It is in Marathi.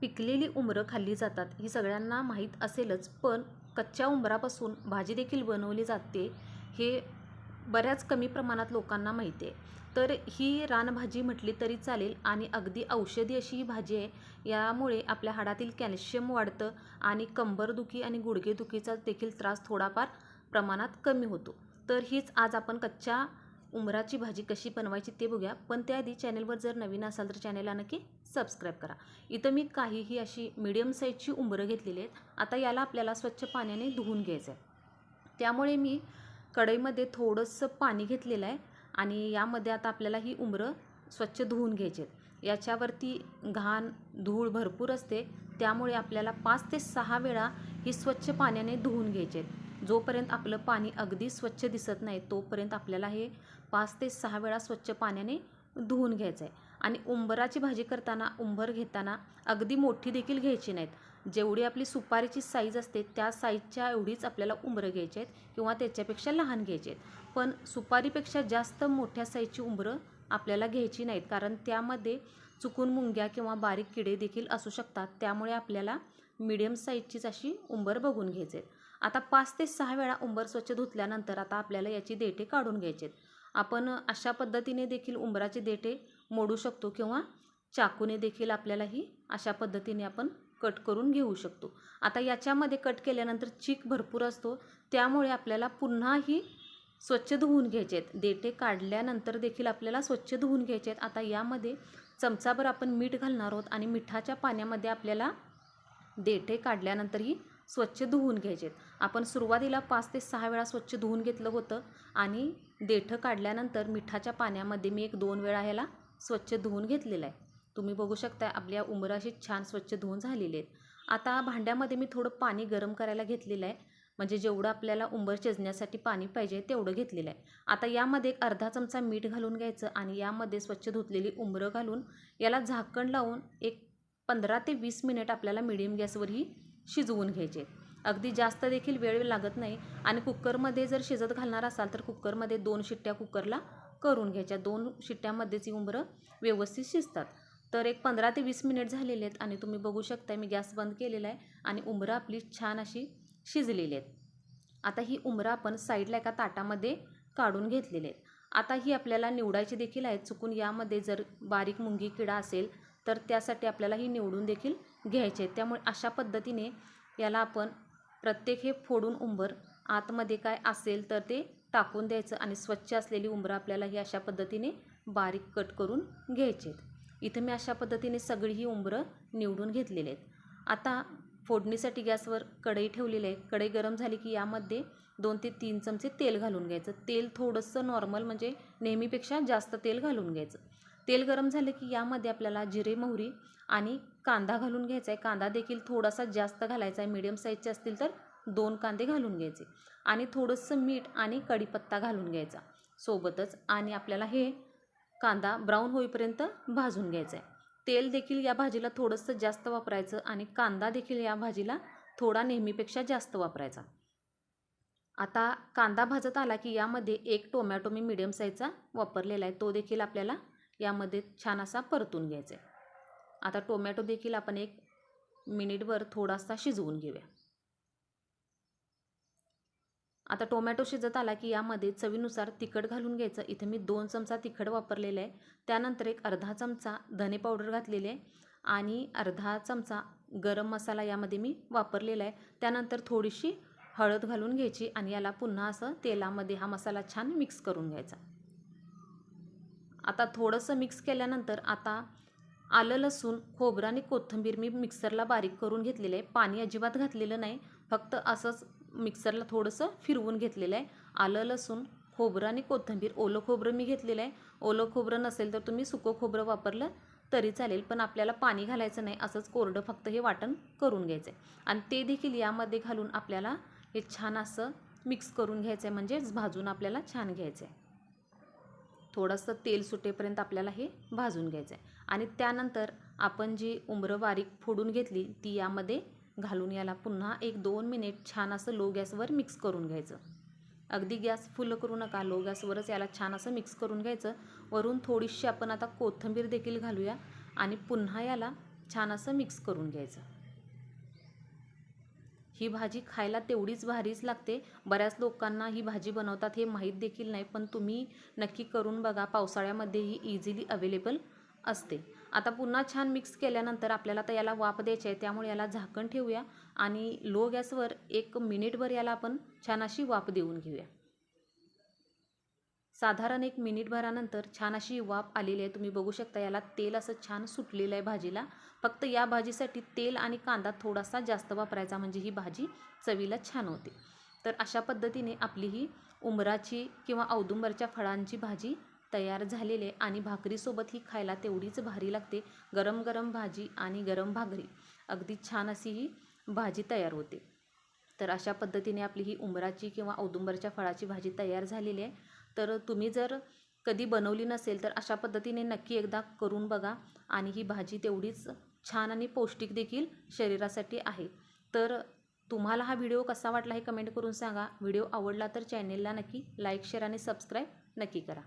पिकलेली उमरं खाल्ली जातात ही सगळ्यांना माहीत असेलच पण कच्च्या उंबरापासून भाजी देखील बनवली जाते हे बऱ्याच कमी प्रमाणात लोकांना माहिती आहे तर ही रानभाजी म्हटली तरी चालेल आणि अगदी औषधी अशी ही भाजी आहे यामुळे आपल्या हाडातील कॅल्शियम वाढतं आणि कंबरदुखी आणि गुडघेदुखीचा देखील त्रास थोडाफार प्रमाणात कमी होतो. तर हीच आज आपण कच्च्या उमराची भाजी कशी बनवायची ते बघूया. पण त्याआधी चॅनलवर जर नवीन असाल तर चॅनलला नक्की सबस्क्राईब करा. इथं मी काहीही अशी मिडियम साईजची उंबरं घेतलेली आहेत. आता याला आपल्याला स्वच्छ पाण्याने धुवून घ्यायचं आहे त्यामुळे मी कढईमध्ये थोडंसं पाणी घेतलेलं आहे आणि यामध्ये आता आपल्याला ही उंबरं स्वच्छ धुवून घ्यायची आहेत. याच्यावरती घाण धूळ भरपूर असते. त्यामुळे आपल्याला पाच ते सहा वेळा ही स्वच्छ पाण्याने धुवून घ्यायचे आहेत. जोपर्यंत आपलं पाणी अगदी स्वच्छ दिसत नाही तोपर्यंत आपल्याला हे पाच ते सहा वेळा स्वच्छ पाण्याने धुवून घ्यायचं आहे आणि उंबराची भाजी करताना उंबर घेताना अगदी मोठी देखील घ्यायची नाहीत. जेवढी आपली सुपारीची साईज असते त्या साईजच्या एवढीच आपल्याला उंबरं घ्यायची आहेत किंवा त्याच्यापेक्षा लहान घ्यायची आहेत. पण सुपारीपेक्षा जास्त मोठ्या साईजची उंबरं आपल्याला घ्यायची नाहीत. कारण त्यामध्ये चुकून मुंग्या किंवा बारीक किडे देखील असू शकतात. त्यामुळे आपल्याला मिडियम साईजचीच अशी उंबर बघून घ्यायचे आहेत आता पाच ते सहा वेळा उंबर स्वच्छ धुतल्यानंतर आता आपल्याला याची देठे काढून घ्यायचे आहेत. आपण अशा पद्धतीने देखील उंबराचे देठे मोडू शकतो किंवा चाकूने देखील आपल्याला ही अशा पद्धतीने आपण कट करून घेऊ शकतो. आता याच्यामध्ये कट केल्यानंतर चीक भरपूर असतो. त्यामुळे आपल्याला पुन्हा ही स्वच्छ धुवून घ्यायचे आहेत. देठे काढल्यानंतर देखील आपल्याला स्वच्छ धुवून घ्यायचे आहेत. आता यामध्ये चमचाभर आपण मीठ घालणार आहोत आणि मिठाच्या पाण्यामध्ये आपल्याला देठे काढल्यानंतरही स्वच्छ धुवून घ्यायचे आहेत आपण सुरुवातीला पाच ते सहा वेळा स्वच्छ धुवून घेतलं होतं आणि देठं काढल्यानंतर मिठाच्या पाण्यामध्ये मी एक दोन वेळा ह्याला स्वच्छ धुवून घेतलेलं आहे. तुम्ही बघू शकता आपल्या उंबराशी छान स्वच्छ धुवून झालेले आहेत. आता भांड्यामध्ये मी थोडं पाणी गरम करायला घेतलेलं आहे. म्हणजे जेवढं आपल्याला उंबर शिजण्यासाठी पाणी पाहिजे तेवढं घेतलेलं आहे. आता यामध्ये एक अर्धा चमचा मीठ घालून घ्यायचं आणि यामध्ये स्वच्छ धुतलेली उंबरं घालून याला झाकण लावून एक पंधरा ते वीस मिनिट आपल्याला मिडियम गॅसवरही शिजवून घ्यायचे. अगदी जास्त देखील वेळ लागत नाही आणि कुकरमध्ये जर शिजत घालणार असाल तर कुकरमध्ये दोन शिट्ट्या कुकरला करून घ्यायच्या. दोन शिट्ट्यामध्येच उंबरं व्यवस्थित शिजतात. तर एक पंधरा ते वीस मिनिट झालेले आहेत आणि तुम्ही बघू शकता मी गॅस बंद केलेला आहे आणि उंबरं आपली छान अशी शिजलेली आहेत. आता ही उंबरं आपण साईडला एका ताटामध्ये काढून घेतलेले आहेत. आता ही आपल्याला निवडायची देखील आहेत. चुकून यामध्ये जर बारीक मुंगी किडा असेल तर त्यासाठी आपल्याला ही निवडून देखील घ्यायचे आहेत. त्यामुळे अशा पद्धतीने याला आपण प्रत्येक हे फोडून उंबर आतमध्ये काय असेल तर ते टाकून द्यायचं आणि स्वच्छ असलेली उंबरं आपल्याला ही अशा पद्धतीने बारीक कट करून घ्यायचे आहेत. इथं मी अशा पद्धतीने सगळी ही उंबरं निवडून घेतलेली आहेत. आता फोडणीसाठी गॅसवर कढई ठेवलेली आहे. कढई गरम झाली की यामध्ये दोन ते तीन चमचे तेल घालून घ्यायचं. तेल थोडंसं नॉर्मल म्हणजे नेहमीपेक्षा जास्त तेल घालून घ्यायचं. तेल गरम झालं की यामध्ये आपल्याला जिरे मोहरी आणि कांदा घालून घ्यायचा आहे. कांदा देखील थोडासा जास्त घालायचा आहे. मिडियम साईजचे असतील तर दोन कांदे घालून घ्यायचे. आणि थोडंसं मीठ आणि कढीपत्ता घालून घ्यायचा सोबतच. आणि आपल्याला हे कांदा ब्राऊन होईपर्यंत भाजून घ्यायचा आहे. तेल देखील या भाजीला थोडंसं जास्त वापरायचं आणि कांदा देखील या भाजीला थोडा नेहमीपेक्षा जास्त वापरायचा. आता कांदा भाजत आला की यामध्ये एक टोमॅटो मी मिडियम साईजचा वापरलेला आहे. तो देखील आपल्याला यामध्ये छान असा परतून घ्यायचा आहे. आता टोमॅटो देखील आपण एक मिनिटभर थोडासा शिजवून घेऊया. आता टोमॅटो शिजत आला की यामध्ये चवीनुसार तिखट घालून घ्यायचं. इथे मी दोन चमचा तिखट वापरलेलं आहे. त्यानंतर एक अर्धा चमचा धने पावडर घातलेले आहे आणि अर्धा चमचा गरम मसाला यामध्ये मी वापरलेला आहे. त्यानंतर थोडीशी हळद घालून घ्यायची आणि याला पुन्हा असं तेलामध्ये हा मसाला छान मिक्स करून घ्यायचा. आता थोडंसं मिक्स केल्यानंतर आता आलं लसूण खोबरं आणि कोथिंबीर मी मिक्सरला बारीक करून घेतलेलं आहे. पाणी अजिबात घातलेलं नाही. फक्त असंच मिक्सरला थोडंसं फिरवून घेतलेलं आहे. आलं लसूण खोबरं आणि कोथिंबीर. ओलं खोबरं मी घेतलेलं आहे. ओलं खोबरं नसेल तर तुम्ही सुकं खोबरं वापरलं तरी चालेल पण आपल्याला पाणी घालायचं नाही. असंच कोरडं फक्त हे वाटण करून घ्यायचं आहे आणि ते देखील यामध्ये घालून आपल्याला हे छान असं मिक्स करून घ्यायचं आहे म्हणजेच भाजून आपल्याला छान घ्यायचं आहे थोडंसं तेल सुटेपर्यंत आपल्याला हे भाजून घ्यायचं आहे. आणि त्यानंतर आपण जी उमरं बारीक फोडून घेतली ती यामध्ये घालून याला पुन्हा एक दोन मिनिट छान असं लो गॅसवर मिक्स करून घ्यायचं. अगदी गॅस फुल करू नका लो गॅसवरच याला छान असं मिक्स करून घ्यायचं. वरून थोडीशी आपण आता कोथिंबीर देखील घालूया आणि पुन्हा याला छान असं मिक्स करून घ्यायचं. ही भाजी खायला तेवढीच भारीच लागते. बऱ्याच लोकांना ही भाजी बनवतात हे माहीत देखील नाही पण तुम्ही नक्की करून बघा पावसाळ्यामध्ये ही इझिली अवेलेबल असते. आता पुन्हा छान मिक्स केल्यानंतर आपल्याला तर याला वाफ द्यायची आहे त्यामुळे याला झाकण ठेवूया आणि लो गॅसवर एक मिनिटभर याला आपण छान अशी वाफ देऊन घेऊया. साधारण एक मिनिटभरानंतर छान अशी वाफ आलेली आहे. तुम्ही बघू शकता याला तेल असं छान सुटलेलं आहे भाजीला. फक्त या भाजीसाठी तेल आणि कांदा थोडासा जास्त वापरायचा म्हणजे ही भाजी चवीला छान होते. तर अशा पद्धतीने आपली ही उमराची किंवा औदुंबरच्या फळांची भाजी तयार झालेली आहे आणि भाकरीसोबत ही खायला तेवढीच भारी लागते. गरम गरम भाजी आणि गरम भाकरी. अगदी छान अशी ही भाजी तयार होते. तर अशा पद्धतीने आपली ही उमराची किंवा औदुंबरच्या फळाची भाजी तयार झालेली आहे. तर तुम्ही जर कधी बनवली नसेल तर अशा पद्धतीने नक्की एकदा करून बघा आणि ही भाजी तेवढीच छान आणि पौष्टिक देखील शरीरासाठी आहे. तर तुम्हाला हा व्हिडिओ कसा वाटला हे कमेंट करून सांगा. व्हिडिओ आवडला तर चॅनेलला नक्की लाईक शेअर आणि सबस्क्राईब नक्की करा.